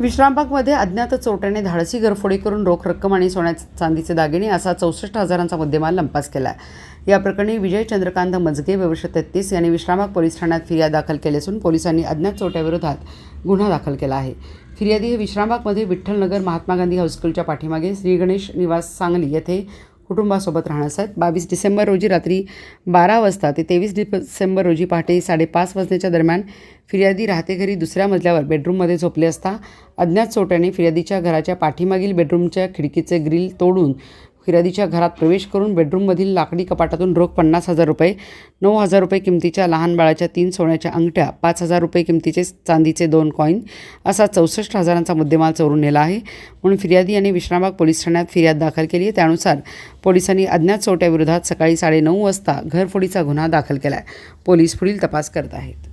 विश्रामबागमध्ये अज्ञात चोरट्याने धाडसी घरफोडी करून रोख रक्कम आणि सोन्या चांदीचे दागिने असा चौसष्ट हजारांचा मुद्देमाल लंपास केला. आहे या प्रकरणी विजय चंद्रकांत मजगे वर्ष तेहतीस यांनी विश्रामबाग पोलीस ठाण्यात फिर्याद दाखल केली असून पोलिसांनी अज्ञात चोरट्याविरोधात गुन्हा दाखल केला आहे. फिर्यादी हे विश्रामबागमध्ये विठ्ठलनगर महात्मा गांधी हायस्कूलच्या पाठीमागे श्री गणेश निवास सांगली येथे कुटुंबासोबत राहण्यास आहेत बावीस डिसेंबर रोजी रात्री बारा वाजता ते तेवीस डिसेंबर रोजी पहाटे साडेपाच वाजण्याच्या दरम्यान फिर्यादी राहते घरी दुसऱ्या मजल्यावर बेडरूममध्ये झोपले असता अज्ञात चोट्याने फिर्यादीच्या घराच्या पाठीमागील बेडरूमच्या खिडकीचे ग्रिल तोडून फिर्यादीच्या घरात प्रवेश करून बेडरूममधील लाकडी कपाटातून रोख पन्नास हजार रुपये नऊ हजार रुपये किमतीच्या लहान बाळाच्या तीन सोन्याच्या अंगठ्या पाच हजार रुपये किमतीचे चांदीचे दोन कॉईन असा चौसष्ट हजारांचा मुद्देमाल चोरून नेला आहे. म्हणून फिर्यादी यांनी विश्रामबाग पोलीस ठाण्यात फिर्याद दाखल केली आहे. त्यानुसार पोलिसांनी अज्ञात चोट्याविरोधात सकाळी साडेनऊ वाजता घरफोडीचा गुन्हा दाखल केला आहे पोलीस पुढील तपास करत आहेत.